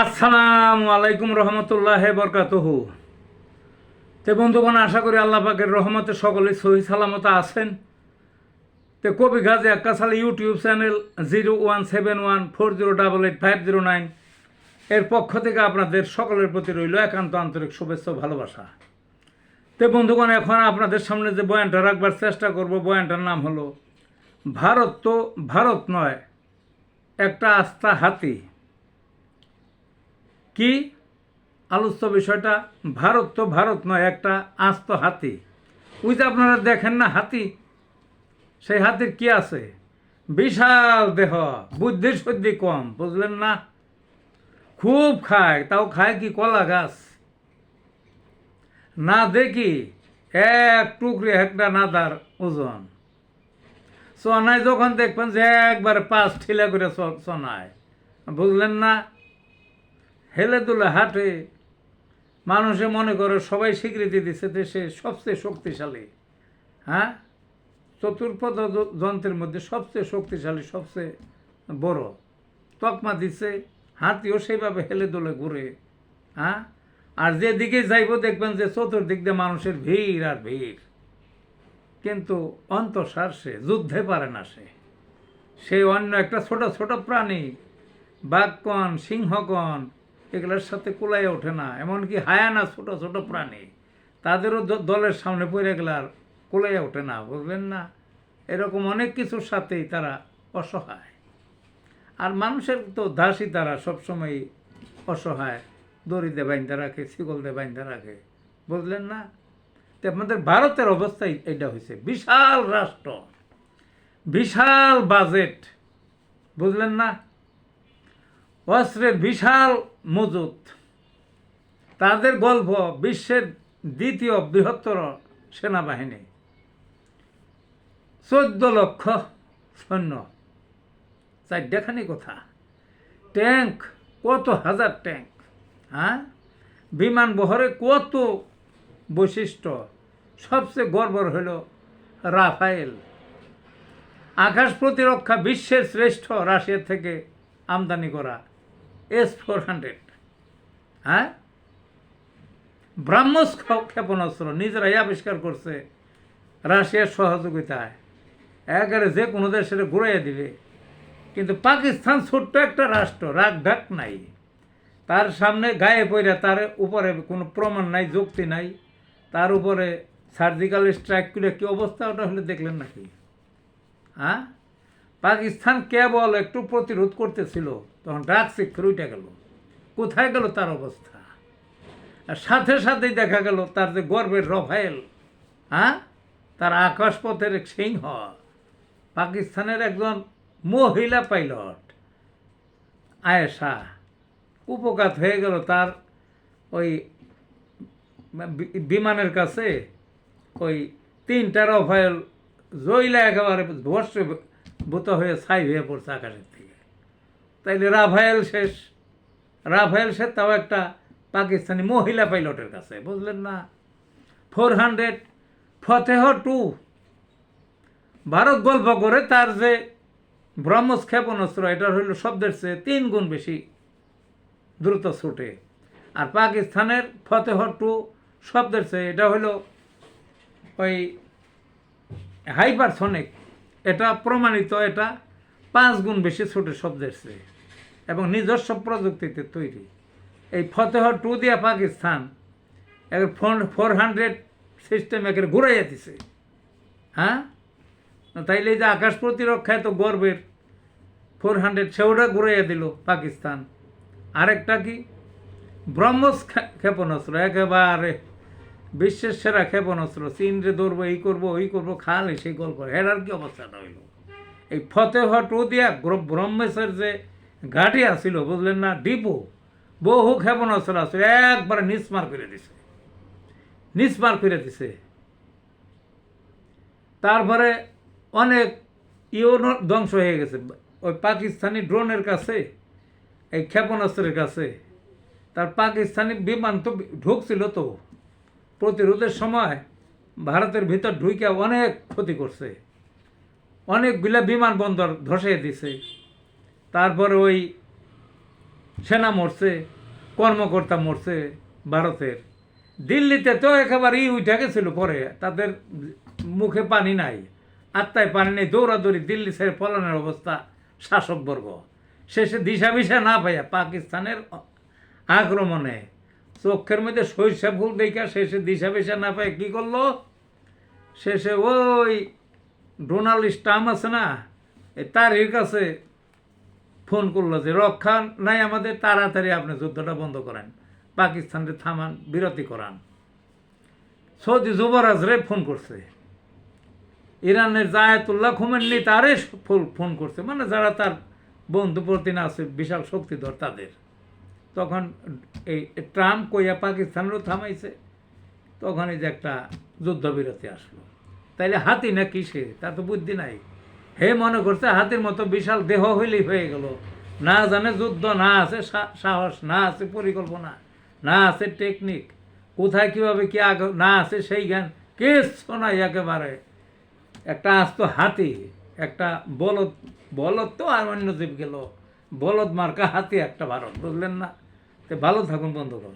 আসসালামু আলাইকুম রহমতুল্লাহ বরকাতহু। তে বন্ধুগণ, আশা করি আল্লাহ পাকের রহমতে সকলে সহি সালামত আছেন। তে কবি Gazi Akkasal YouTube channel zero one seven one four zero double eight five zero nine এর পক্ষ থেকে আপনাদের সকলের প্রতি রইল একান্ত আন্তরিক শুভেচ্ছা ভালোবাসা। তে বন্ধুগণ, এখন আপনাদের সামনে যে বয়ানটা রাখবার চেষ্টা করব, বয়ানটার নাম হলো, ভারত তো ভারত নয়, একটা আস্থা হাতি। কি? আলোচ্য বিষয়টা ভারত তো ভারত নয়, একটা আস্ত হাতি। ওই যে আপনারা দেখেন না হাতি? সেই হাতির কি আছে? বিশাল দেহ, বুদ্ধি সদ্ধি কম, বুঝলেন না? খুব খায়, তাও খায় কি কলা গাছ? না দেখি, এক টুকরি একটা নাদার ওজন। সোনায় যখন দেখবেন যে একবার পাঁচ ঠিলা করে সোনায়, বুঝলেন না? হেলে দুলে হাঁটে। মানুষে মনে করে সবাই স্বীকৃতি দিচ্ছে দেশে সবচেয়ে শক্তিশালী। হ্যাঁ? চতুর্পদ যন্ত্রের মধ্যে সবচেয়ে শক্তিশালী, সবচেয়ে বড়। তকমা দিচ্ছে হাতিও সেইভাবে হেলে দোলে ঘুরে। হ্যাঁ? আর যেদিকে যাইব দেখবেন যে চতুর্দিক দিয়ে মানুষের ভিড় আর ভিড়। কিন্তু অন্তঃসার সে, যুদ্ধে পারে না সে। সেই অন্য একটা ছোট ছোট প্রাণী, বাঘকণ, সিংহকণ এগুলোর সাথে কুলাই ওঠে না। এমনকি হায়ানা ছোট ছোট প্রাণী, তাদেরও দলের সামনে পড়ে গেলে আর কুলাই ওঠে না, বুঝলেন না? এরকম অনেক কিছুর সাথেই তারা অসহায়। আর মানুষের তো দাসী তারা সবসময় অসহায়, দড়িতে বাইন্দা রাখে, শিকলতে বাইন্দা রাখে, বুঝলেন না? তো আপনাদের ভারতের অবস্থাই এটা হয়েছে বিশাল রাষ্ট্র, বিশাল বাজেট, বুঝলেন না? অস্ত্রের বিশাল মজুত তাদের গল্প বিশ্বের দ্বিতীয় বৃহত্তর সেনাবাহিনী। চোদ্দ লক্ষ সৈন্য। চারটাখানি কথা। ট্যাঙ্ক কত হাজার ট্যাঙ্ক হ্যাঁ? বিমান বহরে কত বৈশিষ্ট্য? সবচেয়ে গর্বর হল রাফায়েল। আকাশ প্রতিরক্ষা বিশ্বের শ্রেষ্ঠ রাশিয়া থেকে আমদানি করা এস ফোর হান্ড্রেড হ্যাঁ? ব্রাহ্মস ক্ষেপণাস্ত্র নিজেরাই আবিষ্কার করছে রাশিয়ার সহযোগিতায়। একেবারে যে কোনো দেশের ঘুরাইয়া দিবে। কিন্তু পাকিস্তান ছোট্ট একটা রাষ্ট্র, রাগ ডাক নাই। তার সামনে গায়ে পড়ে তার উপরে কোনো প্রমাণ নাই, যুক্তি নাই। তার উপরে সার্জিক্যাল স্ট্রাইক করে কী অবস্থা, ওটা হলে দেখলেন নাকি? হ্যাঁ? পাকিস্তান কেবল একটু প্রতিরোধ করতেছিল, তখন ডাক শিক্ষর উঠে গেল। কোথায় গেল তার অবস্থা? আর সাথে সাথেই দেখা গেল তার যে গর্বের রফায়েল হ্যাঁ? তার আকাশপথের এক সিংহ, পাকিস্তানের একজন মহিলা পাইলট, আয়েশা। উপকাত হয়ে গেল তার ওই বিমানের কাছে, ওই তিনটা রফায়েল জইলা একেবারে বর্ষে ভূত হয়ে ছাই হয়ে পড়ছে আকাশের থেকে তাইলে রাফায়েল শেষ। রাফায়েল শেষ তাও একটা পাকিস্তানি মহিলা পাইলটের কাছে, বুঝলেন না? Four hundred Fateh two. Bharat গল্প করে তার যে ব্রহ্মস ক্ষেপণাস্ত্র এটা হইল শব্দের চেয়ে তিন গুণ বেশি দ্রুত ছুটে। আর পাকিস্তানের ফতেহ টু শব্দের চেয়ে এটা হইল ওই হাইপারসনিক এটা প্রমাণিত, এটা পাঁচ গুণ বেশি ছোটে শব্দের চেয়ে এবং নিজস্ব প্রযুক্তিতে তৈরি। এই ফতেহ টু দিয়া পাকিস্তান এক ফোর ফোর হান্ড্রেড সিস্টেম একের ঘুরাইয়া দিছে। হ্যাঁ? তাইলে যে আকাশ প্রতিরক্ষায় তো গর্বের, ফোর হান্ড্রেড সেওটা ঘুরাইয়া দিল পাকিস্তান। আরেকটা কি? ব্রহ্মস ক্ষে- ক্ষেপণাস্ত্র, একেবারে বিশ্বের সেরা ক্ষেপণাস্ত্র চীন রে ধরবো, এই করব, ওই করব, খালে সেই গল্প হেরার কি অবস্থাটা হইল এই ফতেহ টু দিয়া ব্রহ্মেশের যে ঘাটি আসিল বুঝলেন না? ডিপো, বহু ক্ষেপণাস্ত্র আছে, একবারে নিস্মার করে দিছে। নিস্মার করে দিছে। তারপরে অনেক ইও ধ্বংস হয়ে গেছে। ওই পাকিস্তানি ড্রোনের কাছে, এই ক্ষেপণাস্ত্রের কাছে, তার পাকিস্তানি বিমান তো ঢুকছিল তো। প্রতিরোধের সময় ভারতের ভিতর ঢুইকে অনেক ক্ষতি করছে। অনেকগুলা বিমানবন্দর ধসে দিছে। তারপরে ওই সেনা মরছে, কর্মকর্তা মরছে ভারতের। দিল্লিতে তো একেবারে ই উঠে গেছিল পরে, তাদের মুখে পানি নাই। আত্মায় পানি নেই, দৌড়াদৌড়ি দিল্লি ছেড়ে পলানোর অবস্থা শাসকবর্গ শেষে দিশা বিশা না পাইয়া পাকিস্তানের আক্রমণে চোখের মধ্যে সরিষা ফুল দেখা শেষে দিশা বিশা না পায়, কি করল? শেষে ওই ডোনাল্ড স্টাম আছে না তার কাছে ফোন করল যে, রক্ষা নাই আমাদের, তাড়াতাড়ি আপনি যুদ্ধটা বন্ধ করেন, পাকিস্তানকে থামান, বিরতি করান। সৌদি যুবরাজরে ফোন করছে। ইরানের জায়াতুল্লাহ খুমেননি তারে ফোন করছে। মানে যারা তার বন্ধু প্রতিনা আছে, বিশাল শক্তিধর তাদের। তখন এই ট্রাম্প কইয়া পাকিস্তানেরও থামাইছে, তখন এই যে একটা যুদ্ধবিরতি আসলো। তাইলে হাতি না কিসে তা তো বুদ্ধি নাই। হে মনে করছে হাতির মতো বিশাল দেহ হইলেই হয়ে গেল। না জানে যুদ্ধ, না আছে সাহস, না আছে পরিকল্পনা, না আছে টেকনিক, কোথায় কীভাবে কি আগে, না আছে সেই জ্ঞান, কিচ্ছু নাই একেবারে। একটা আস্ত হাতি, একটা বলদ বলদ তো আর অন্য জীব গেল। বলদ মার্কা হাতি একটা ভারত বুঝলেন না? তো ভালো থাকুন বন্ধুগণ